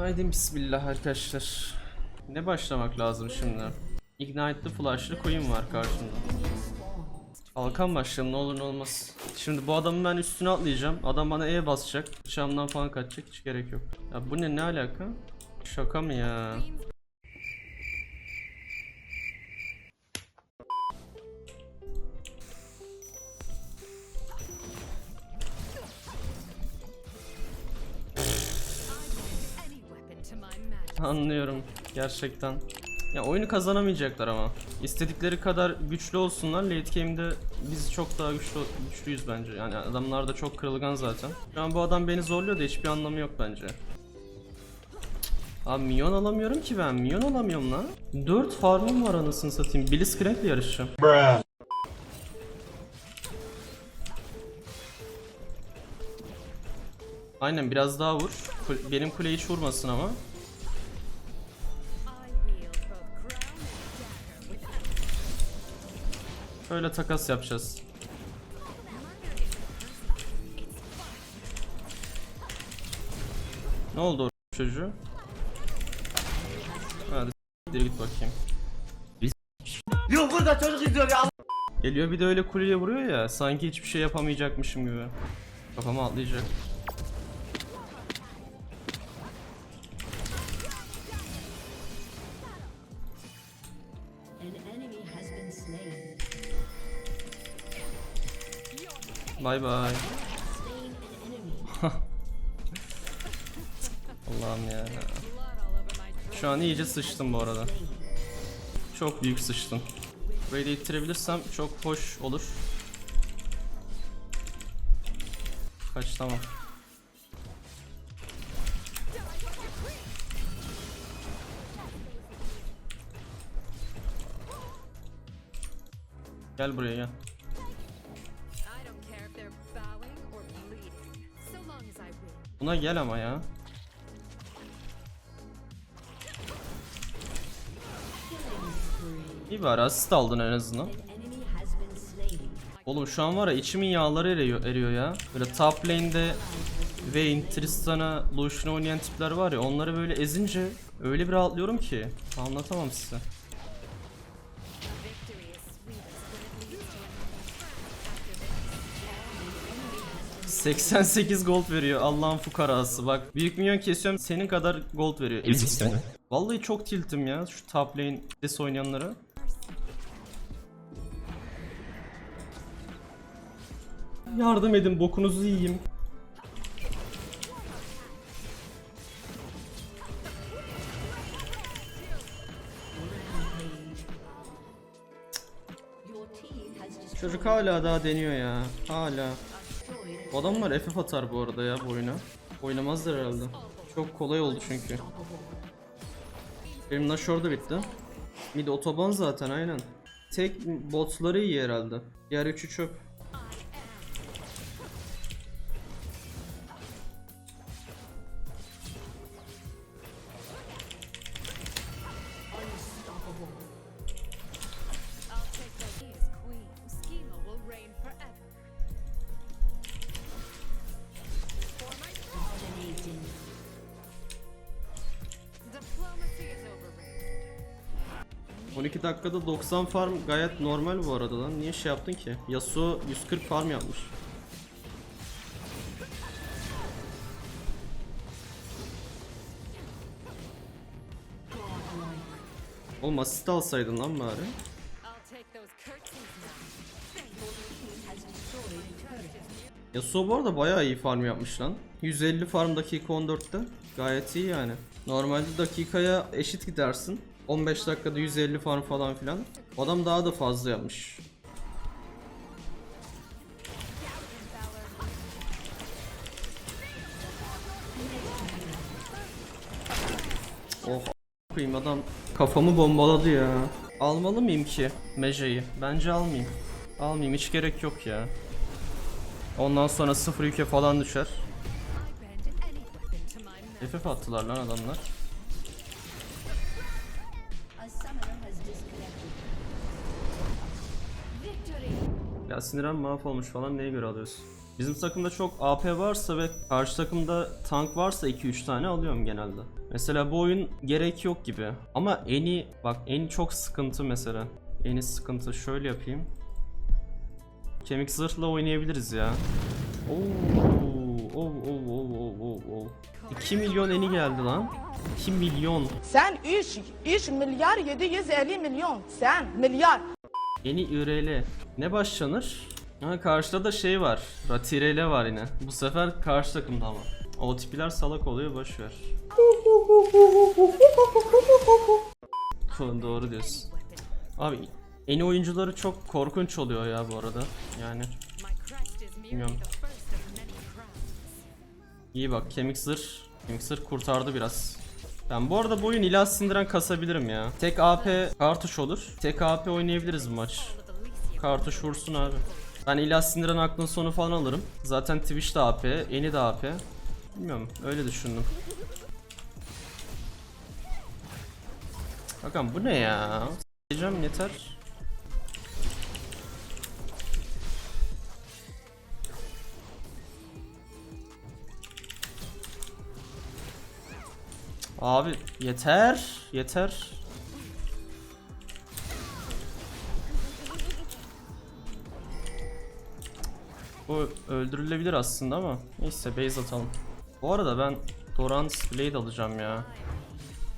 Haydi bismillah arkadaşlar. Ne başlamak lazım şimdi? Ignite'lı flash'lı coin var karşımda. Kalkan başlayalım ne olur ne olmaz. Şimdi bu adamın ben üstüne atlayacağım. Adam bana E basacak. Şamdan falan kaçacak hiç gerek yok. Ya bu ne ne alaka? Şaka mı ya? Anlıyorum gerçekten. Ya oyunu kazanamayacaklar ama. İstedikleri kadar güçlü olsunlar. Late game'de biz çok daha güçlü güçlüyüz bence. Yani adamlar da çok kırılgan zaten. Şu an bu adam beni zorluyor da hiçbir anlamı yok bence. Abi minyon alamıyorum ki ben. Minyon alamıyorum lan. 4 farmım var anasını satayım. Blitzcrank'le yarışacağım. Aynen biraz daha vur. Benim kule hiç vurmasın ama. Şöyle takas yapacağız. Ne oldu o çocuğu? Hadi s**tir git bakayım. Yok burada çocuk izliyor ya. Geliyor bir de öyle kuleye vuruyor ya sanki hiçbir şey yapamayacakmışım gibi. Kafama atlayacak. Bay bay. Allah'ım ya. Şu an iyice sıçtım bu arada. Çok büyük sıçtım. Burayı da ittirebilirsem çok hoş olur. Kaç tamam. Gel buraya gel. Buna gel ama ya. İyi bari asist aldın en azından. Oğlum şu an var ya içimin yağları eriyor, eriyor ya. Böyle top lane'de Vayne, Tristan'a, Lucian'ı oynayan tipler var ya onları böyle ezince öyle bir rahatlıyorum ki anlatamam size. 88 gold veriyor Allah'ın fukarası bak. Büyük minyon kesiyorum senin kadar gold veriyor. Vallahi çok tiltim ya şu top lane des oynayanlara. Yardım edin bokunuzu yiyeyim. Çocuk hala daha deniyor ya. Hala. Bu adamlar FF atar bu arada ya bu oyuna. Oynamazlar herhalde. Çok kolay oldu çünkü. Benim Nashor da bitti. Mid otoban zaten aynen. Tek botları iyi herhalde. Diğer üçü çöp. 12 dakikada 90 farm gayet normal bu arada lan. Niye şey yaptın ki? Yasuo 140 farm yapmış. Oğlum asist alsaydın lan bari. Yasuo bu arada bayağı iyi farm yapmış lan. 150 farm dakika 14'te. Gayet iyi yani. Normalde dakikaya eşit gidersin. 15 dakikada 150 farm falan filan. Adam daha da fazla yapmış. Oh a- koyayım adam kafamı bombaladı ya. Almalı mıyım ki Meje'yi? Bence almayayım. Almayayım hiç gerek yok ya. Ondan sonra sıfır yüke falan düşer. FF attılar lan adamlar. Ya siniren mahvolmuş falan neye göre alıyorsun? Bizim takımda çok AP varsa ve karşı takımda tank varsa 2-3 tane alıyorum genelde. Mesela bu oyun gerek yok gibi. Ama eni bak eni çok sıkıntı mesela. Eni sıkıntı. Şöyle yapayım. Kemik zırhla oynayabiliriz ya. Oo, oo, oo, oo, oo, oo. 2 milyon eni geldi lan. 2 milyon. Sen 3 3 milyar 750 milyon. Sen milyar. Eni IRL. Ne başlanır? Ha karşıda da şey var. Ratirele var yine. Bu sefer karşı takımda ama. O tipiler salak oluyor boşver. Doğru diyorsun. Abi Eni oyuncuları çok korkunç oluyor ya bu arada. Yani Bilmiyorum. iyi bak kemik zırh. Kemik zırh kurtardı biraz. Ben bu arada bu oyun ilah sindiren kasabilirim ya. Tek AP kartuş olur. Tek AP oynayabiliriz maç. Kartuş vursun abi. Ben ilah sindiren aklın sonu falan alırım. Zaten Twitch de AP, Eni de AP. Bilmiyorum öyle düşündüm. Bakalım bu ne ya? Diyeceğim yeter. Abi yeter, yeter. Bu öldürülebilir aslında ama neyse base atalım. Bu arada ben Dorans Blade alacağım ya.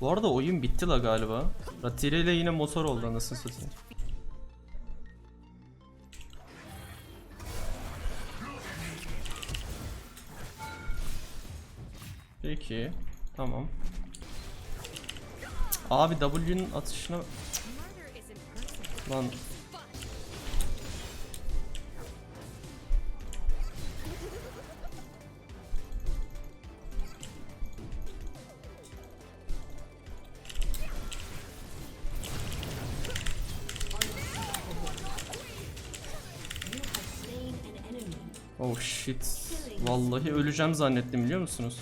Bu arada oyun bitti la galiba. Ratire ile yine motor oldu anasını satayım. Peki. Tamam. Abi W'nin atışına lan. Oh shit. Vallahi öleceğim zannettim biliyor musunuz?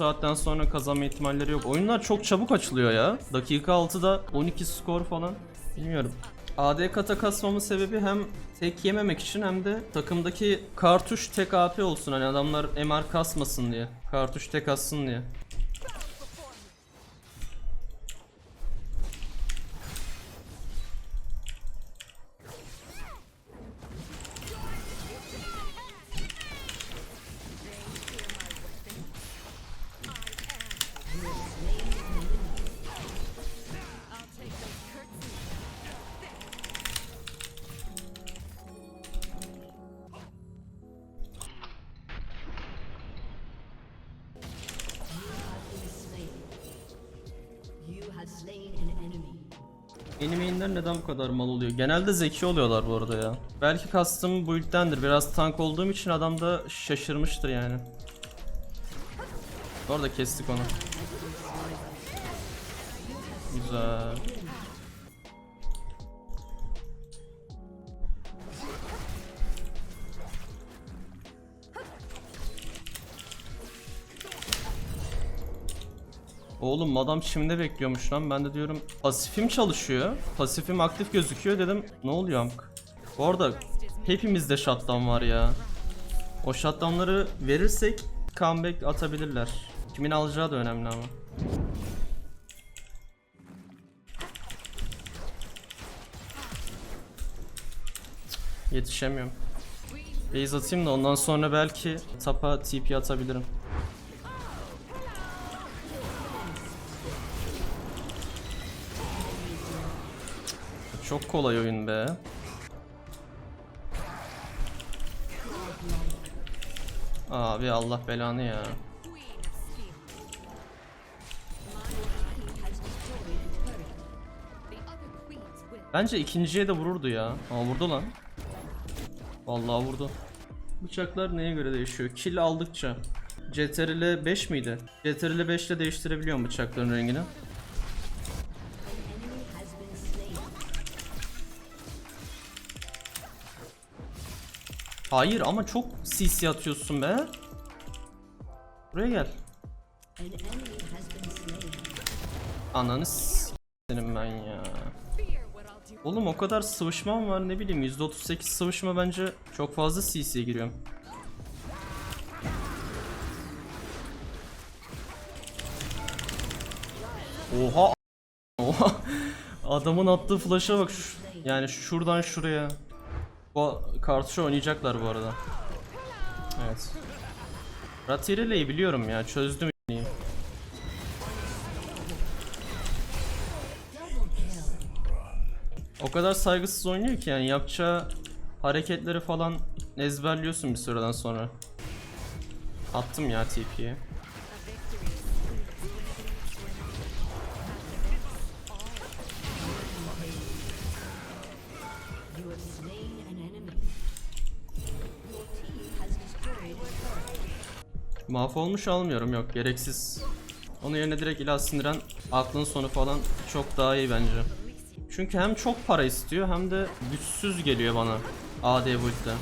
Saatten sonra kazanma ihtimalleri yok. Oyunlar çok çabuk açılıyor ya. Dakika 6'da 12 skor falan. Bilmiyorum. AD kata kasmamın sebebi hem tek yememek için hem de takımdaki kartuş tek AP olsun. Hani adamlar MR kasmasın diye. Kartuş tek atsın diye. You have slain an enemy. Enemy'inler neden bu kadar mal oluyor? Genelde zeki oluyorlar bu arada ya. Belki kastım bu ilktendir. Biraz tank olduğum için adam da şaşırmıştır yani. Bu arada kestik onu. Güzel. Oğlum adam şimdi bekliyormuş lan. Ben de diyorum pasifim çalışıyor. Pasifim aktif gözüküyor dedim. Ne oluyor amk? Bu arada hepimizde shutdown var ya. O shutdownları verirsek comeback atabilirler. Kimin alacağı da önemli ama. Yetişemiyorum. Base atayım da ondan sonra belki tapa TP atabilirim. Çok kolay oyun be. Abi Allah belanı ya. Bence ikinciye de vururdu ya. Aa vurdu lan. Vallahi vurdu. Bıçaklar neye göre değişiyor? Kill aldıkça. CTRL 5 miydi? CTRL 5 ile değiştirebiliyorum bıçakların rengini. Hayır ama çok CC atıyorsun be. Buraya gel. Ananı s- senin ben ya. Oğlum o kadar sıvışmam var ne bileyim %38 sıvışma bence çok fazla CC'ye giriyorum. Oha. Oha. Adamın attığı flash'a bak. Yani şuradan şuraya. Bu kartuşu oynayacaklar bu arada. Evet. Ratirele'yi biliyorum ya. Çözdüm. O kadar saygısız oynuyor ki yani yapacağı hareketleri falan ezberliyorsun bir süreden sonra. Attım ya TP'yi. Mahvolmuş almıyorum yok gereksiz. Onun yerine direkt ilah sindiren aklın sonu falan çok daha iyi bence. Çünkü hem çok para istiyor hem de güçsüz geliyor bana AD build'de.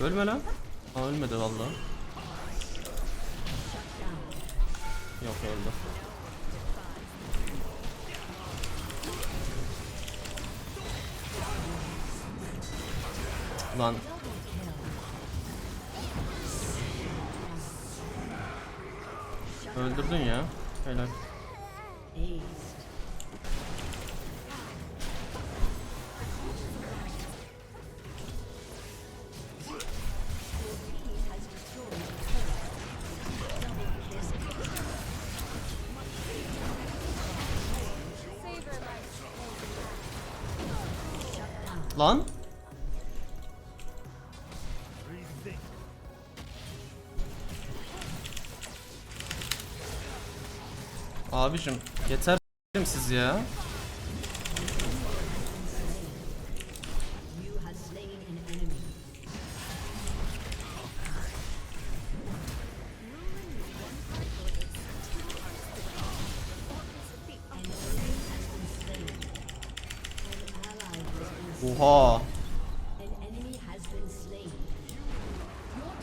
Ölme lan. Aa, ölmedi valla. Yok öldü. Lan öldürdün ya. Helal. Aced.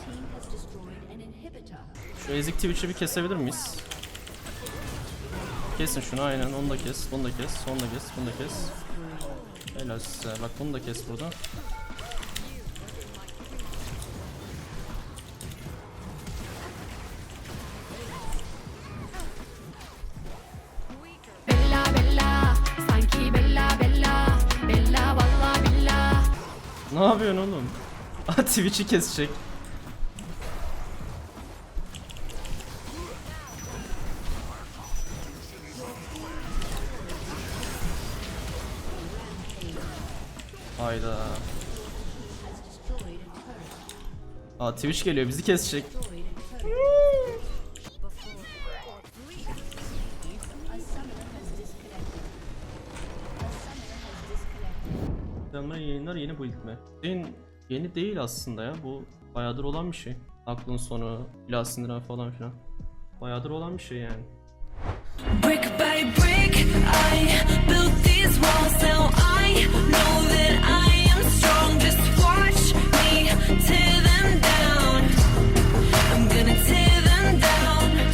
Team has destroyed an inhibitor. Şu ezik Twitch'i bir kesebilir miyiz? Kesin şunu aynen onu da kes, bunu da kes, onu da kes, bunu da kes. Helal size. Bak bunu da kes burada. Bella bella, sanki bella bella, bella valla bella. Ne yapıyorsun oğlum? Twitch'i kesecek. Hayda. Aa Twitch geliyor bizi kesecek. Selamlar yayınlar yeni build mi? Senin yeni değil aslında ya bu bayağıdır olan bir şey. Aklın sonu, ilah sindiren falan filan. Bayağıdır olan bir şey yani. Brick by brick, I built these walls. Now I know